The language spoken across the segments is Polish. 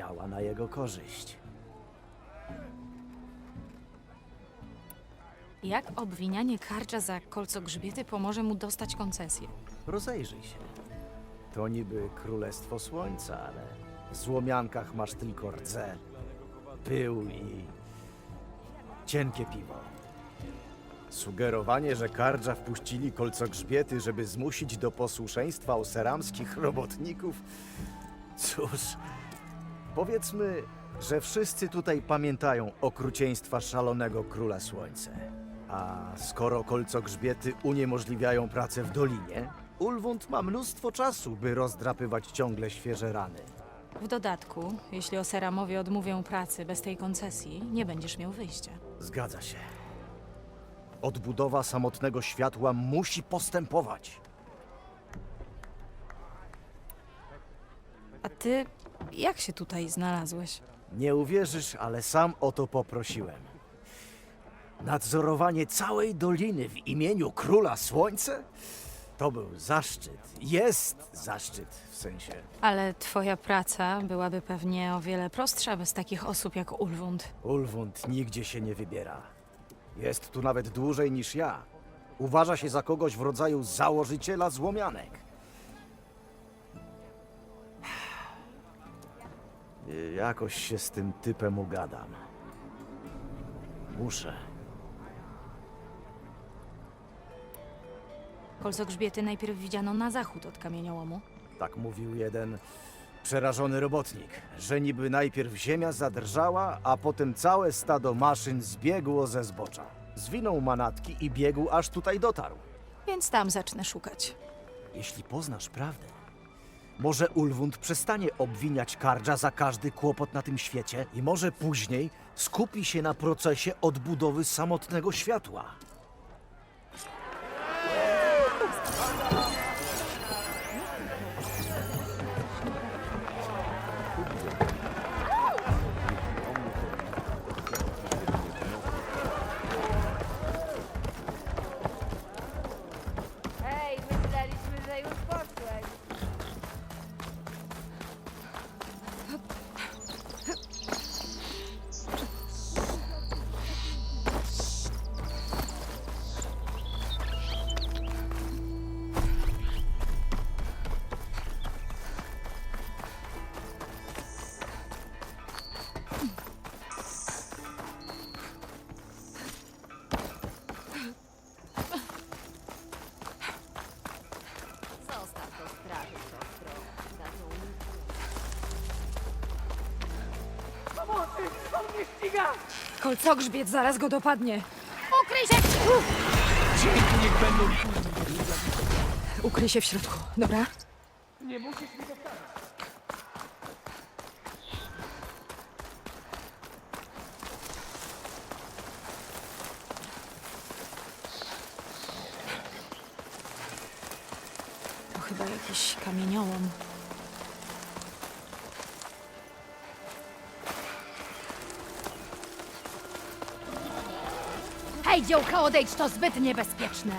działa na jego korzyść. Jak obwinianie karcza za kolcogrzbiety pomoże mu dostać koncesję? Rozejrzyj się. To niby Królestwo Słońca, ale w złomiankach masz tylko rdze, pył i cienkie piwo. Sugerowanie, że kardża wpuścili kolcogrzbiety, żeby zmusić do posłuszeństwa oseramskich robotników? Cóż, powiedzmy, że wszyscy tutaj pamiętają okrucieństwa szalonego Króla Słońca. A skoro kolcogrzbiety uniemożliwiają pracę w dolinie, Ulwund ma mnóstwo czasu, by rozdrapywać ciągle świeże rany. W dodatku, jeśli Oseramowie odmówią pracy bez tej koncesji, nie będziesz miał wyjścia. Zgadza się. Odbudowa samotnego światła musi postępować. A ty jak się tutaj znalazłeś? Nie uwierzysz, ale sam o to poprosiłem. Nadzorowanie całej doliny w imieniu Króla Słońce? To był zaszczyt. Jest zaszczyt w sensie. Ale twoja praca byłaby pewnie o wiele prostsza bez takich osób jak Ulwund. Ulwund nigdzie się nie wybiera. Jest tu nawet dłużej niż ja. Uważa się za kogoś w rodzaju założyciela złomianek. Jakoś się z tym typem ugadam. Muszę. Kolcogrzbiety najpierw widziano na zachód od kamieniołomu. Tak mówił jeden przerażony robotnik, że niby najpierw ziemia zadrżała, a potem całe stado maszyn zbiegło ze zbocza. Zwinął manatki i biegł aż tutaj dotarł. Więc tam zacznę szukać. Jeśli poznasz prawdę, może Ulwund przestanie obwiniać Kardża za każdy kłopot na tym świecie i może później skupi się na procesie odbudowy samotnego światła. Kolcogrzbiet zaraz go dopadnie. Ukryj się! Ukryj się w środku, dobra? To chyba jakiś kamieniołom. Hej, dziołka, odejdź, to zbyt niebezpieczne.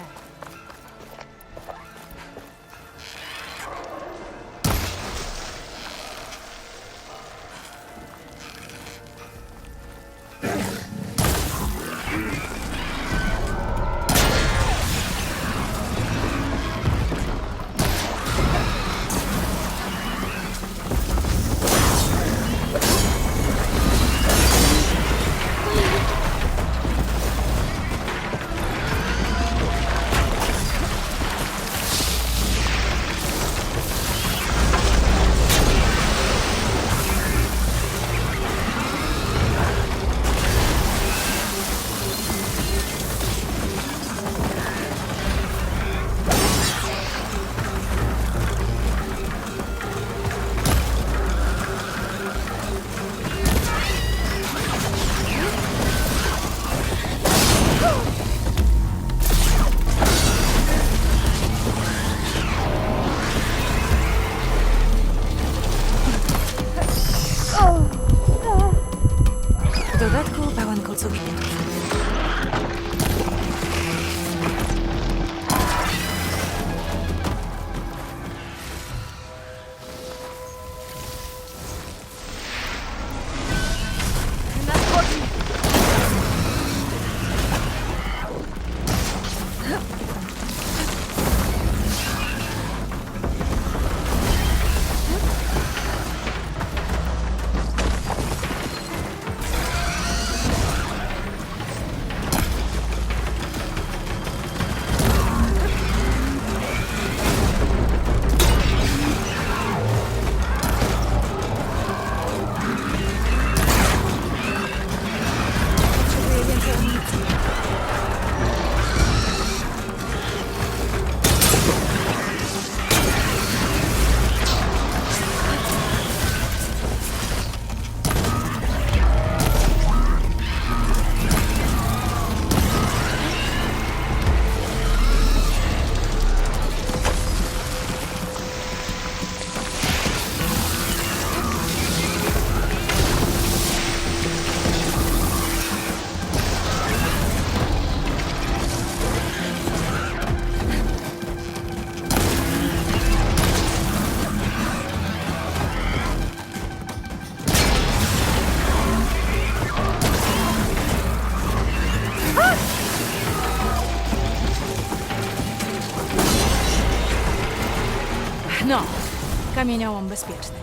Kamieniołom bezpieczny.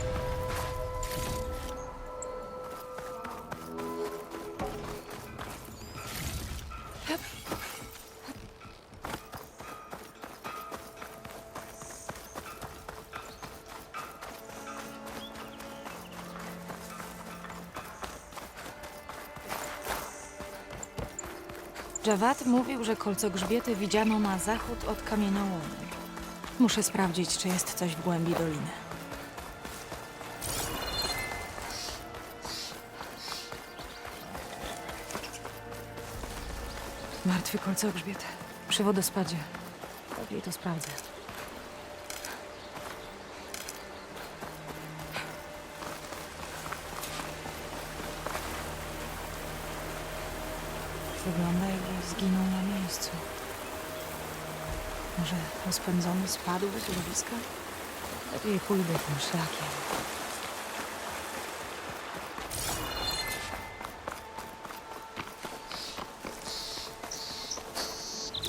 Jawad mówił, że kolcogrzbiety widziano na zachód od kamieniołomu. Muszę sprawdzić, czy jest coś w głębi doliny. Martwy kolcogrzbiet. Przy wodospadzie. Lepiej to sprawdzę. Wygląda jakby zginął na miejscu. Może rozpędzony spadł z ulowiska? Lepiej pójdę tym szlakiem.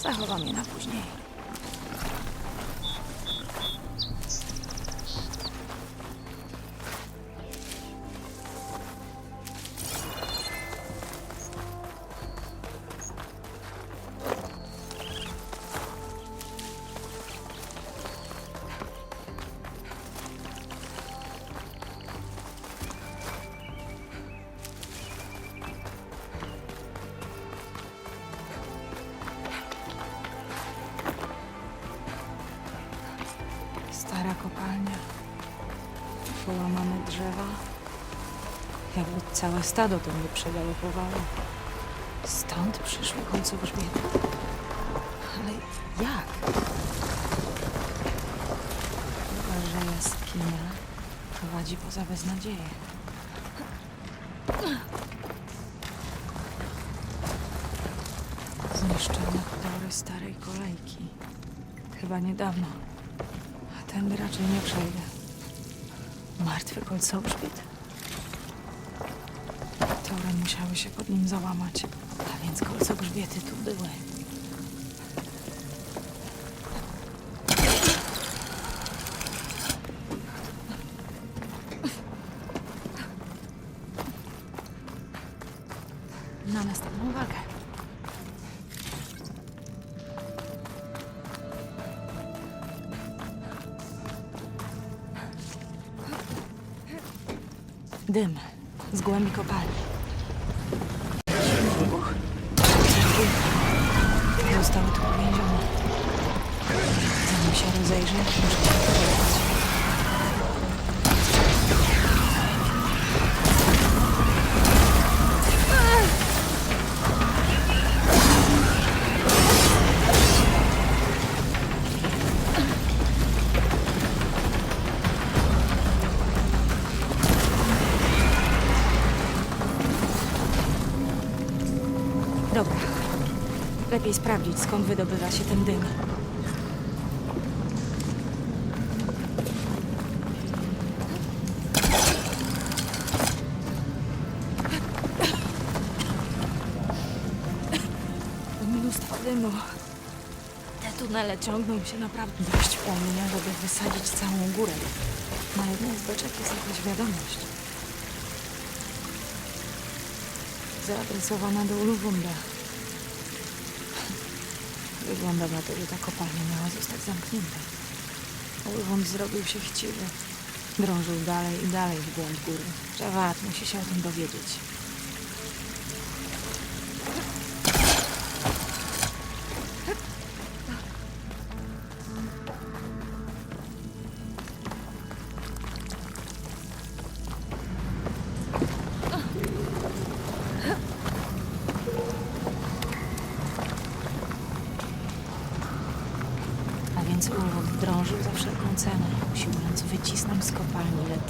Zachowam je na później. Połamane drzewa. Jakby całe stado tędy przegalopowało. Stąd przyszły końcogrzbiety. Ale jak? Chyba, że jaskinia prowadzi poza beznadzieję. Zniszczone tory starej kolejki. Chyba niedawno. A tędy raczej nie przejdę. Martwy kolcogrzbiet. Tory musiały się pod nim załamać, a więc kolcogrzbiety tu były. Na następną walkę. Dym z głębi kopalni. Wybuch. Zostały tu uwięzione. Zanim się rozejrzę, muszę Lepiej sprawdzić, skąd wydobywa się ten dym. Mnóstwo dymu. Te tunele ciągną się naprawdę dość płomienia, żeby wysadzić całą górę. Na jednej z beczek jest jakaś wiadomość. Zaadresowana do Ulwunda. Wygląda na to, że ta kopalnia miała zostać zamknięta. Ulwund zrobił się chciwy. Drążył dalej i dalej w głąb góry. Jawad musi się o tym dowiedzieć.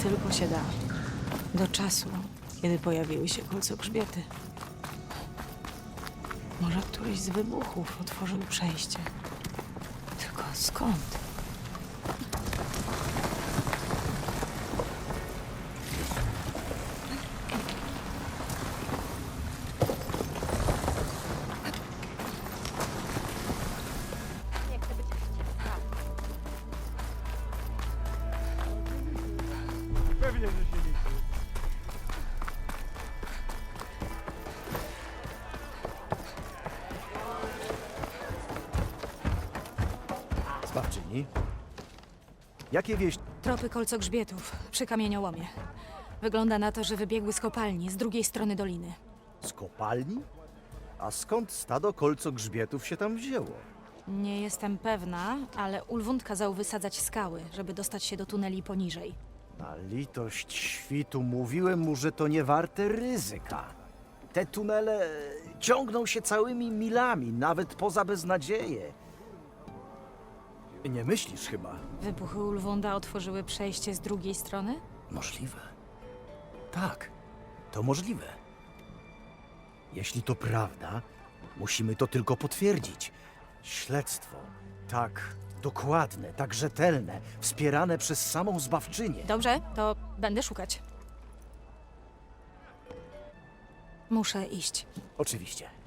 Tylko się da. Do czasu, kiedy pojawiły się kolcogrzbiety. Może któryś z wybuchów otworzył przejście. Tylko skąd? Pewnie, że się liczy. Zbawczyni? Jakie wieści... Tropy kolcogrzbietów przy kamieniołomie. Wygląda na to, że wybiegły z kopalni z drugiej strony doliny. Z kopalni? A skąd stado kolcogrzbietów się tam wzięło? Nie jestem pewna, ale Ulwund kazał wysadzać skały, żeby dostać się do tuneli poniżej. Na litość świtu mówiłem mu, że to nie warte ryzyka. Te tunele ciągną się całymi milami, nawet poza beznadzieję. Nie myślisz chyba? Wybuchy Ulwunda otworzyły przejście z drugiej strony? Możliwe. Tak, to możliwe. Jeśli to prawda, musimy to tylko potwierdzić. Śledztwo, tak dokładne, tak rzetelne, wspierane przez samą zbawczynię. Dobrze, to będę szukać. Muszę iść. Oczywiście.